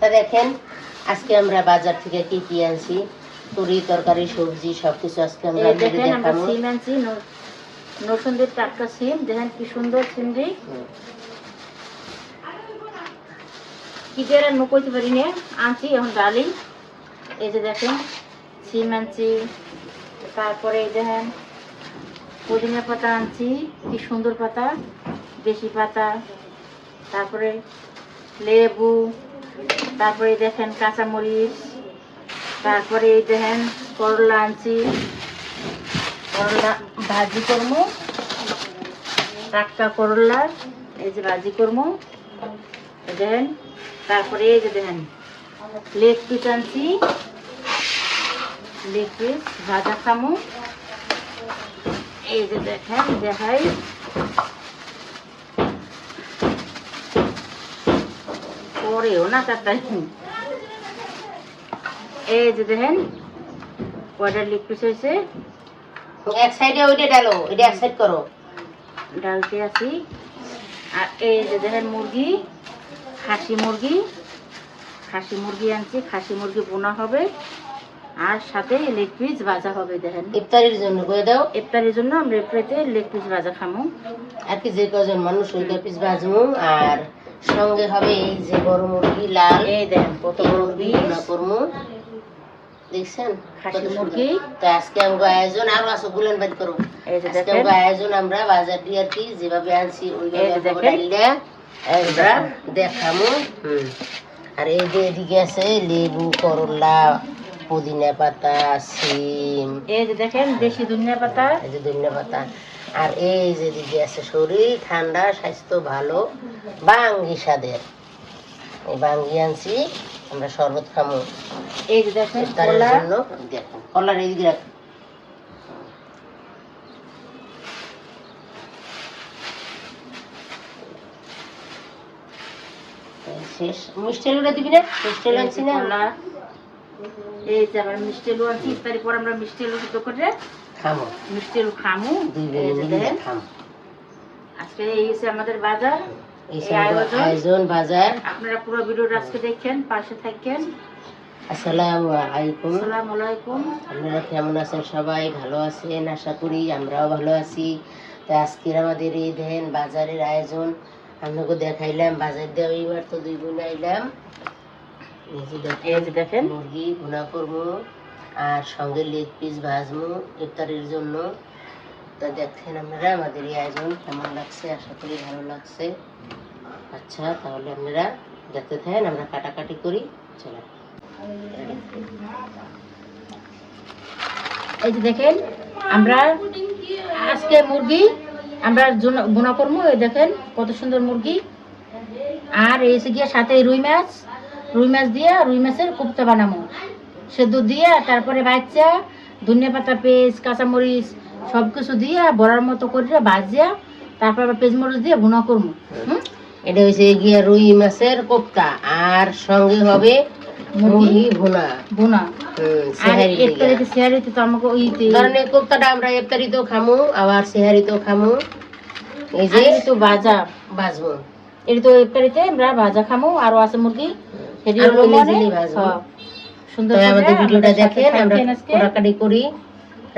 তা দেখেন আজকে আমরা বাজার থেকে কি কি আনছি? তরি তরকারি সবজি সবকিছু আজকে আমরা দেখেন আমরা সিম আনছি ন- নরসিংদীর টাটকা সিম। দেখেন কি সুন্দর সিমরি। কি দিয়ে আর কইতে পারি না। আনছি এখন ডালি এই যে দেখেন সিম আনছি। তারপরে এই দেখেন পুদিনা পাতা আনছি। কি সুন্দর পাতা বেশি পাতা। তারপরে লেবু, তারপরে দেখেন কাঁচামরিচ, তারপরে এই দেখেন করলা আনছি। করলা ভাজি করব। টাটকা করলা, এই যে ভাজি করব। দেখেন, তারপরে এই যে দেখেন লেগ পিস আনছি। লেগ পিস ভাজা খামু। এই যে দেখেন, দেখাই। পরেও না তাড়াতাড়ি এই যে দেখেন কয়টা লেগ পিস হয়েছে। এক সাইডে ওইটা ডালো এটা এক সাইড করো। ডালতে আছি। আর এই যে দেখেন মুরগি খাসি মুরগি খাসি মুরগি আনছি খাসি মুরগি বোনা হবে। আর সাথে লেগ পিস ভাজা হবে দেখেন। ইফতারির জন্য করে দাও। ইফতারের জন্য আমরা ইফতারিতে লেগ পিস ভাজা খামো। আর কি যে কজন মানুষ ওই পিস ভাজবো আর সঙ্গে হবে এই যে বড় মুরগি লাল। এই দেখেন কত মুরগি? দেখছেন? খাসি কত মুরগি। তো আজকে আমরা আয়োজন আরও আসো গুলেন করো। আজকে আমরা আয়োজন আমরা বাজার দিয়ে আর কি যেভাবে আনছি ওইভাবে আমরা দেখামু। আর এই যে এদিকে আছে লেবু করলা পুদিনা পাতা সিম। এই যে দেখেন দেশি ধনিয়া পাতা। এই যে ধনিয়া পাতা। আর এই যে দিদি আছে শরীর ঠান্ডা স্বাস্থ্য ভালো বাঙ্গি স্বাদের এই বাঙ্গি আনছি আমরা শরবত খামু। এই যে দেখেন জন্য দেখুন কলার এই শেষ। মিষ্টি আলুটা দিবি না? মিষ্টি আলু আনছি না? এই যে আবার মিষ্টি আলু আনছি ইফতারি পর আমরা মিষ্টি আলু সিদ্ধ করে খামো। খামু আজকে এই হচ্ছে আমাদের বাজার আয়োজন। বাজার। আপনারা পুরো ভিডিওটা আজকে দেখেন পাশে থাকেন। আসসালামু আলাইকুম। আসসালামু আলাইকুম। আপনারা কেমন আছেন সবাই? ভালো আছেন? আশা করি আমরাও ভালো আছি। তা আজকের আমাদের এই দেন বাজারের আয়োজন। আপনাকে দেখাইলাম বাজার দেওয়া এইবার তো দুই গুণ আইলাম। দেখেন মুরগি গুণা করব। আর সঙ্গে লেগ পিস ভাজবো ইফতারের জন্য। তা দেখেন আপনারা, আমাদের এই আয়োজন কেমন লাগছে? আশা করি ভালো লাগছে। আচ্ছা তাহলে আপনারা দেখতে থাকেন, আমরা কাটাকাটি করি। চলো। এই যে দেখেন, আমরা আজকে মুরগি, আমরা বোনা করব। এই দেখেন, কত সুন্দর মুরগি। আর এসে গিয়ে সাথে রুই মাছ রুই মাছ দিয়ে রুই মাছের কোপ্তা বানাবো। সেদ্ধ দিয়ে তারপরে বাচ্চা ধনিয়া পাতা পেঁয়াজ কাঁচামরিচ সব কিছু দিয়ে বড়ার মতো করে ভাজিয়া তারপর আবার পেঁয়াজ মরিচ দিয়ে বোনা করব। হুম? এটা হচ্ছে গিয়ে রুই মাছের কোপ্তা আর সঙ্গে হবে মুরগি। ভুনা। তো আমাকে ওই কারণ এই কোপ্তাটা আমরা ইফতারিতেও খামু আবার সেহারিতেও খামু। এই যে তো ভাজা। বাজবো এটি তো ইফতারিতে আমরা ভাজা খামো আরও আছে মুরগি। সেটি ভাজবো। আমাদের ভিডিওটা দেখেন আমরা করি।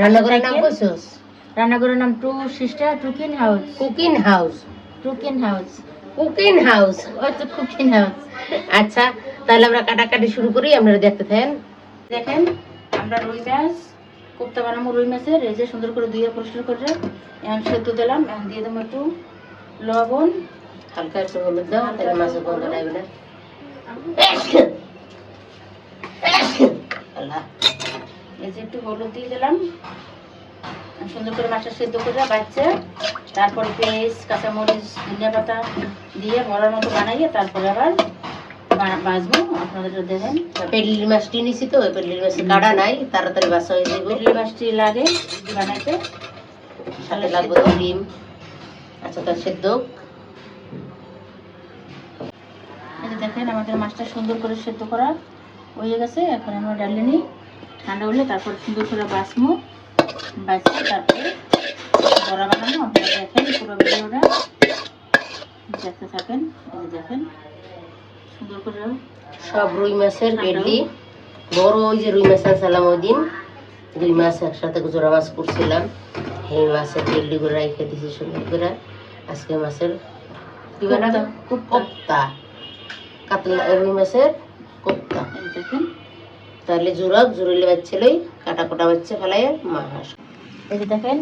রান্নাঘরের নাম কইছস রান্নাঘরের নাম টু সিস্টার টুকিন house. Cooking house. টুকিন house. Cooking house. ওই তো কুকিন হাউস। আচ্ছা তাহলে আমরা কাটাকাটি শুরু করি আপনারা দেখতে থাকেন। দেখেন আমরা রুই মাছ কোপ্তা বানাবো রুই মাছের যে সুন্দর করে ধুয়ে পরিষ্কার করে এখন সেদ্ধ দিলাম। এখন দিয়ে দেবো একটু লবণ। হালকা একটু হলুদ দাও তাহলে মাছের গন্ধ লাগবে না। এই যে একটু হলুদ দিয়ে দিলাম। সুন্দর করে মাছটা সেদ্ধ করে বাচ্চা তারপরে পেঁয়াজ কাঁচামরিচ ধনিয়া পাতা দিয়ে বড়ার মতো বানাইয়ে তারপরে আবার বা- ভাজবো আপনাদের মাছটি নিছি তো মাছের কাটা নাই তাড়াতাড়ি বাসা হয়ে যাবে। মাছটি লাগে বানাইতে। সাথে লাগবে ডিম। আচ্ছা তার সেদ্ধ দেখেন আমাদের মাছটা সুন্দর করে সেদ্ধ করা হয়ে গেছে। এখন আমরা ডালে নিই। ঠান্ডা হলে তারপর সুন্দর করে বাসমো বাছিয়ে তারপরে বড়া বানানো। আপনারা দেখেন পুরো ভিডিওটা। দেখতে থাকেন দেখেন। সুন্দর করে সব রুই মাছের পেডলি বড় ওই যে রুই মাছ আনছিলাম ওই দিন। দুই মাছ একসাথে জোড়া মাছ করছিলাম। এই মাছের পেডলি করে রেখে দিছি সুন্দর করে। আজকে মাছের কোপ্তা। কাতলা রুই মাছের কোপ্তা। দেখেন। তাহলে জোরলে বাচ্চা লই কাটা কোটা বাচ্চা ফেলাই মাছ এই যে দেখেন,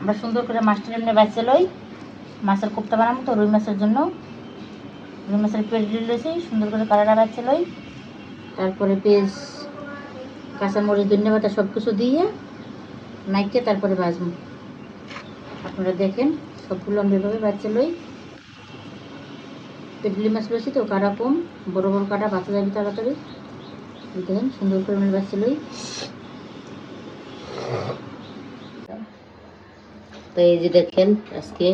আমরা সুন্দর করে মাছটা এমনি বাঁচে লই, মাছের কোপ্তা বানাবো তো রুই মাছের জন্য। রুই মাছের পেট লইছি, সুন্দর করে কালাটা বাঁচে লই। তারপরে পেঁয়াজ, কাঁচামরিচ, ধন্যবাদ সব কিছু দিয়ে নাইকে তারপরে ভাজবো। আপনারা দেখেন, সবগুলো আমি এভাবে বাচ্চা লই। পেটলি মাছ লইছি তো কাটা কম? বড় বড় কাটা, বাচ্চা যাবে তাড়াতাড়ি। দেখেন সুন্দর করে আমি বাচ্চা তো এই যে দেখেন, আজকে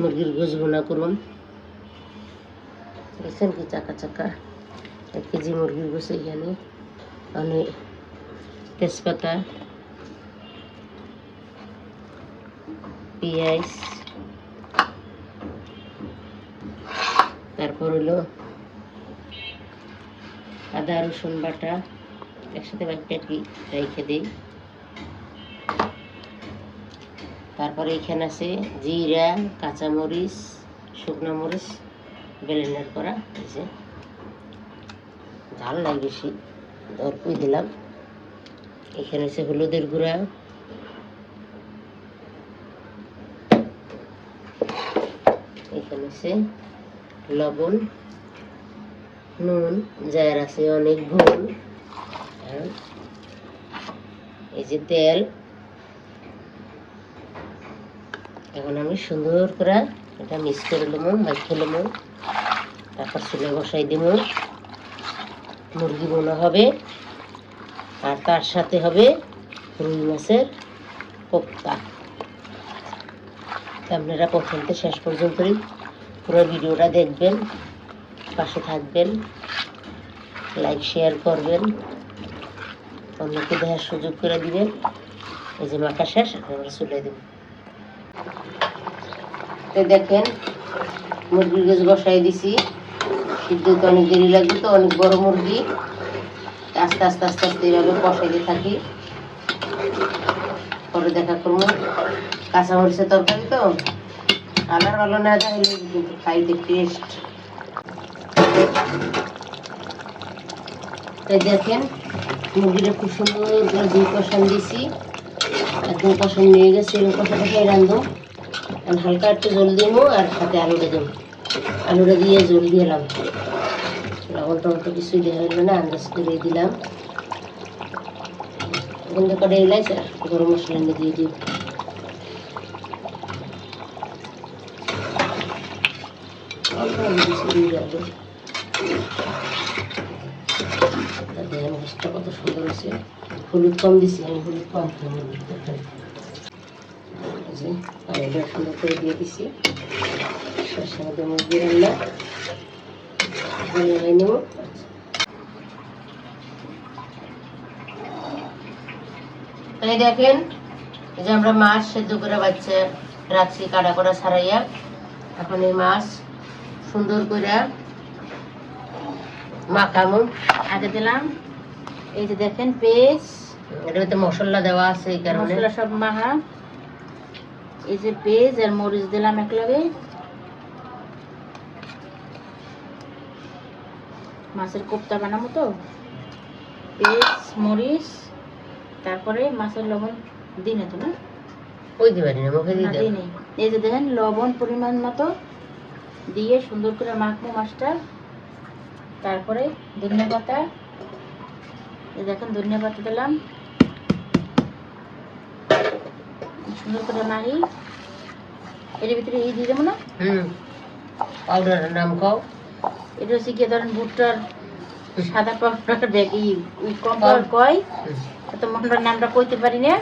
মুরগির গোস ভুনা করুন। দেখছেন কি চাকা চাকা, এক কেজি মুরগির গোস এখানে। অনেক তেজপাতা, পেঁয়াজ, তারপর হলো আদা, রসুন বাটা একসাথে বাটা কি রেখে দিই। তারপরে এখানে আছে জিরা, কাঁচামরিচ, শুকনো মরিচ, ব্লেন্ডার করা যে ঝাল নাই বেশি, অল্পই দিলাম। এখানে আছে হলুদের গুঁড়া। এখানে আছে লবণ। নুন যার আছে অনেক ভুল। এই যে তেল। এখন আমি সুন্দর করে এটা মিক্স করে নেব মাখিয়ে নেব তারপর চুলে বসাই দেব। মুরগি বোনা হবে। আর তার সাথে হবে রুই মাছের কোপ্তা। আপনারা প্রথম শেষ পর্যন্তই পুরো ভিডিওটা দেখবেন। পাশে থাকবেন লাইক শেয়ার করবেন, অন্যকে দেখার সুযোগ করে দিবেন। এই যে মাখা শেষ আমরা চুলে দেবো দেখেন, মুরগির গাছ বসাই দিছি। সিদ্ধ তো অনেক দেরি লাগবে তো, অনেক বড় মুরগি। আস্তে আস্তে আস্তে আস্তে এইভাবে বসাইতে থাকি। পরে দেখা করব। কাঁচামরিচের তরকারি তো, কালার ভালো না থাকলে কিন্তু খাইতে টেস্ট দেখেন মুরগিটা খুব সুন্দর করে দুই কষান দিছি। একদম কষান নিয়ে গেছে এরকম কষা কষাই রান্ধবো আর হালকা একটু জল দিব আর সাথে আলুটা দেবো। আলুটা দিয়ে জল দিয়ে এলাম। লবণ টবণ তো কিছুই দেওয়া হলো না আন্দাজ করে দিলাম। বন্ধ করে এলাই স্যার গরম মশলা এনে দিয়ে দিই অল্প দিয়ে রাখব তা দেখেন কত সুন্দর আছে হলুদ কম দিছি আমি, হলুদ কম দিয়ে দিছি। এই দেখেন যে আমরা মাছ সেদ্ধ করে বাচ্চা রাখছি কাটা করা ছাড়াইয়া। এখন এই মাছ সুন্দর করে মাখামো। আগে দিলাম। এই যে দেখেন এটার ভিতরে মশলা দেওয়া আছে এই কারণে। মশলা সব মাহা এই যে পেঁয়াজ আর মরিচ দিলাম এক লগে মাছের কোপ্তা বানাবো তো। পেঁয়াজ মরিচ তারপরে মাছের লবণ দিনে তো না? ওই দিবারি না মুখে না দিই নেই। এই যে দেখেন লবণ পরিমাণ মতো দিয়ে সুন্দর করে মাখবো মাছটা। তারপরে ধনিয়া পাতা এই দেখেন ধনিয়া পাতা দিলাম। সুন্দর করে মারি এর ভিতরে এই দিয়ে দেবো না? হুম। পাউডারের নাম কও। এটা হচ্ছে গিয়ে ধরেন ভুট্টার সাদা পাউডার ব্যাগ ই কম কয়। তো মন্ডার নামটা কইতে পারি না।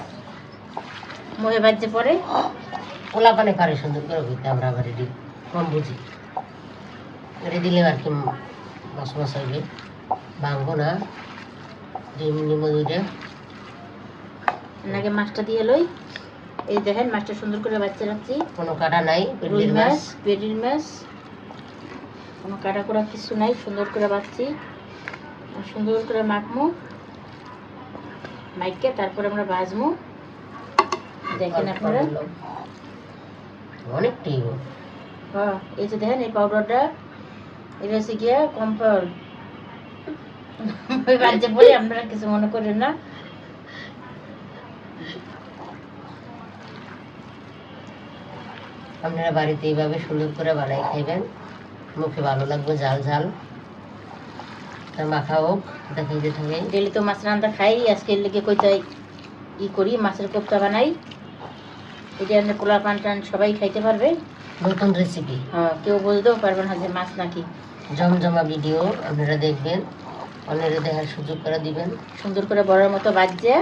মহে বাজছে পরে। ওলা পানে পারে সুন্দর করে হইতে আমরা আবার এটি কম বুঝি। এটা দিলে আর কি মাছ মাছ হইবে। ভাঙবো না। ডিম নিম দুইটা নাকি মাছটা দিয়ে লই। এই দেখেন মাছটা সুন্দর করে বাচ্চা রাখছি। কোনো কাটা নাই রুই মাছ। পেটির মাছ। কোনো কাটা করা কিছু নাই সুন্দর করে বাচ্ছি। সুন্দর করে মাখমু। মাইকে তারপরে আমরা ভাজমু। দেখেন আপনারা। অনেকটাই। হ্যাঁ এই যে দেখেন এই পাউডারটা এটা হচ্ছে গিয়া কম্পাউল বলি আপনারা কিছু মনে করেন না। আপনারা বাড়িতে এইভাবে সুন্দর করে বানাই খাইবেন। মুখে ভালো লাগবে ঝাল ঝাল। মাখা হোক দেখাইতে থাকে ডেলি তো মাছ রান্না খাই আজকে লেগে কইতাই ই করি মাছের কোপ্তা বানাই। এটা এমনি পোলা পান টান সবাই খাইতে পারবে। নতুন রেসিপি হ্যাঁ কেউ বুঝতেও পারবে না যে মাছ নাকি। জমজমা ভিডিও আপনারা দেখবেন। অন্যেরা দেখার সুযোগ করে দিবেন। সুন্দর করে বড়ার মতো বাজছে।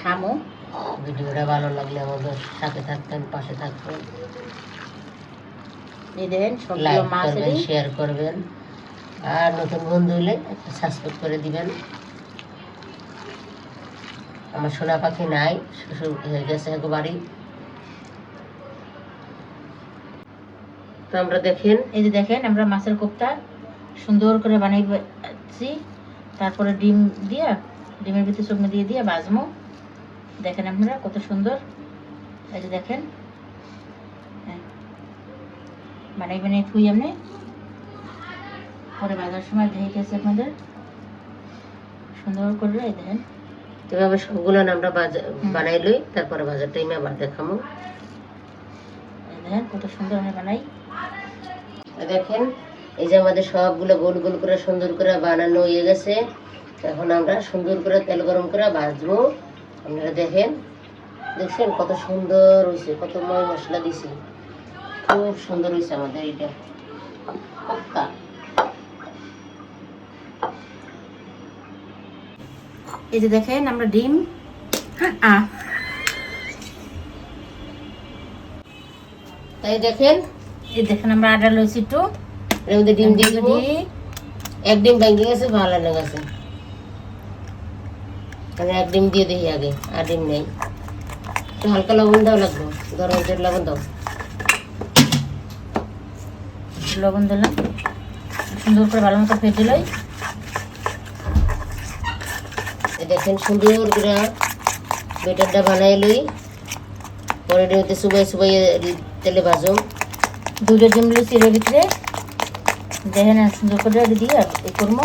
খামো ভিডিওটা ভালো লাগলে আমাদের সাথে থাকবেন পাশে থাকবেন। দেখেন সবগুলো মাছ শেয়ার করবেন। আর নতুন বন্ধু হলে একটা সাবস্ক্রাইব করে দিবেন। আমার সোনা পাখি নাই শ্বশুর হয়ে গেছে এক বাড়ি। তো আমরা দেখেন এই যে দেখেন আমরা মাছের কোপ্তা সুন্দর করে বানাইছি তারপরে ডিম দিয়া ডিমের ভিতরে শুকনো দিয়ে দিয়ে বাজমো দেখেন আপনারা কত সুন্দর। এই যে দেখেন। হ্যাঁ। বানাই বানাই থুই আপনি পরে বাজার সময় দেখেছি আপনাদের। সুন্দর করে এই দেখেন। এভাবে সবগুলো আমরা বানাই লই তারপরে বাজার টাইমে আবার দেখামো। এই দেখেন কত সুন্দর আমরা বানাই। দেখেন এই যে আমাদের সবগুলো গোল গোল করে সুন্দর করে বানানো হয়ে গেছে। এখন আমরা সুন্দর করে তেল গরম করে ভাজবো। আপনারা দেখেন, দেখছেন কত সুন্দর হয়েছে, কত ময় মশলা দিছি। খুব সুন্দর হয়েছে আমাদের এটা। এই যে দেখেন আমরা ডিম। তাই দেখেন, এই দেখেন আমরা আটা লইছি একটু এর মধ্যে ডিম দিয়ে দিব। এক ডিম ভেঙে গেছে ভালো লেগে গেছে তাহলে এক ডিম দিয়ে দিই আগে আর ডিম নেই। একটু হালকা লবণ দাও লাগবে গরম তেল লবণ দাও। লবণ দিলাম। সুন্দর করে ভালো মতো ফেটে লই। দেখেন সুন্দর করে বেটারটা বানাই লই। পরে এটাতে সুবাই সুবাই তেলে ভাজো। দুটো ডিম এর ভিতরে। দেখেন সুন্দর করে দিয়ে এই করব।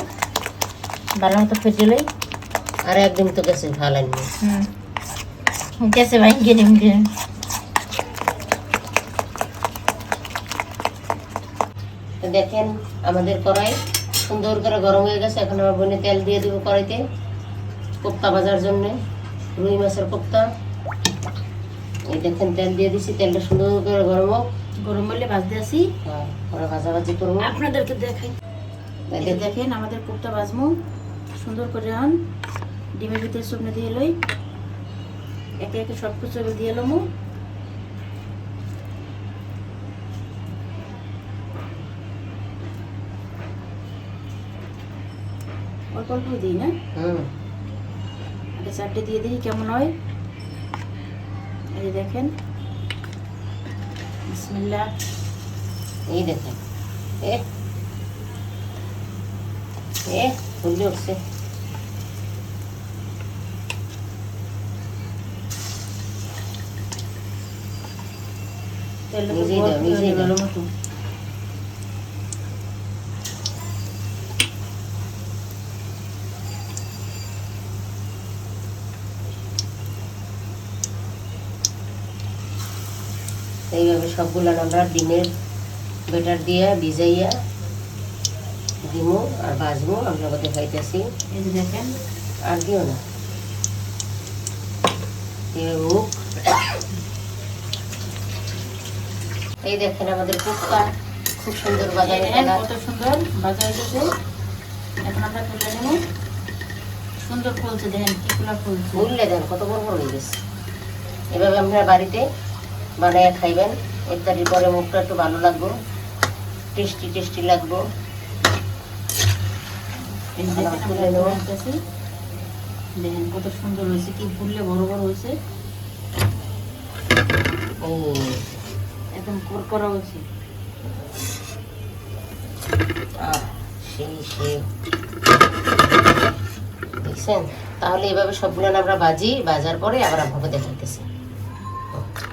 ভালো মতো ফেটে লই। আর এক ডিম তো গেছে ভালো হুম। গেছে ভাই গিয়ে ডিম দেখেন আমাদের কড়াই সুন্দর করে গরম হয়ে গেছে। এখন আমার বোনে তেল দিয়ে দিব কড়াইতে কোপ্তা ভাজার জন্যে রুই মাছের কোপ্তা। এই দেখেন তেল দিয়ে দিছি। তেলটা সুন্দর করে গরম হোক। গরম বললে ভাজতে আসি। হ্যাঁ, পরে ভাজাভাজি করব। আপনাদেরকে দেখাই। দেখেন আমাদের কোপটা বাজমু সুন্দর করে আন ডিমের ভিতরে শুকনো দিয়ে লই। একে একে সব কিছু দিয়ে এলাম অল্প অল্প দিই না? হুম। আগে চারটে দিয়ে দিই কেমন হয়? এই দেখেন। বিসমিল্লাহ এই দেখেন এ এ ফুলে উঠছে তেলটা নিজেই দাও, নিজেই দাও। সবগুলো আমরা ডিমের বেটার দিয়ে ভিজাইয়া দিমু আর ভাজবো আমরা দেখাইতেছি এই যে দেখেন। আর দিও না। এই দেখেন আমাদের খুব সুন্দর বাজারে দেখেন কত সুন্দর গেছে এখন আমরা তুলে নেব। সুন্দর ফুলছে দেখেন কি ফুলা ফুলছে। বুঝলে দেন কত বড় বড় হয়ে গেছে। এভাবে আপনারা বাড়িতে বানায় খাইবেন। ইত্যাদির পরে মুখটা একটু ভালো লাগবো। টেস্টি টেস্টি লাগবো। দেখেন আমরা কত সুন্দর হয়েছে কি ফুললে বড় বড় হয়েছে। এই একদম করকরা হয়েছে। সেই সেই দেখছেন? তাহলে এভাবে সবগুলো আমরা বাজি বাজার পরে আবার আপনাকে দেখাইতেছি।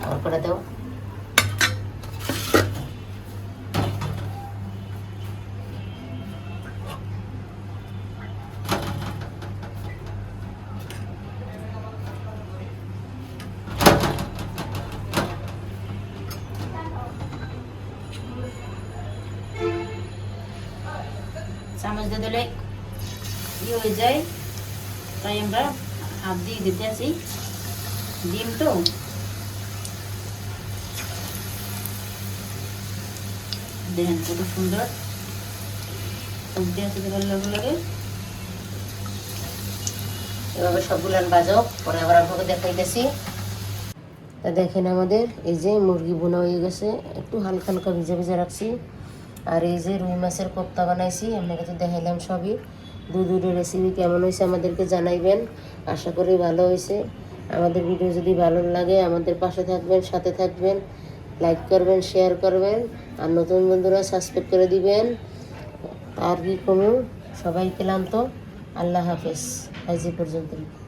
আবার করে দেও দিলে ইয়ে হয়ে যায়। তাই আমরা হাত দিয়ে দিতে আছি। ডিম তো? দেখেন কত সুন্দর। উঠতে আসতে দেবার লগে। এভাবে সবগুলো বাজাও পরে আবার আপনাকে দেখাইতেছি। তা দেখেন আমাদের এই যে মুরগি বোনা হয়ে গেছে, একটু হালকা হালকা ভিজে ভিজে রাখছি। আর এই যে রুই মাছের কোপ্তা বানাইছি আপনাকে তো দেখাইলাম সবই। দু দুটো রেসিপি কেমন হয়েছে আমাদেরকে জানাইবেন। আশা করি ভালো হয়েছে। আমাদের ভিডিও যদি ভালো লাগে, আমাদের পাশে থাকবেন, সাথে থাকবেন লাইক করবেন শেয়ার করবেন, আর নতুন বন্ধুরা সাবস্ক্রাইব করে দিবেন। আর কি কমু? সবাই ক্লান্ত। আল্লাহ হাফেজ। আজ পর্যন্ত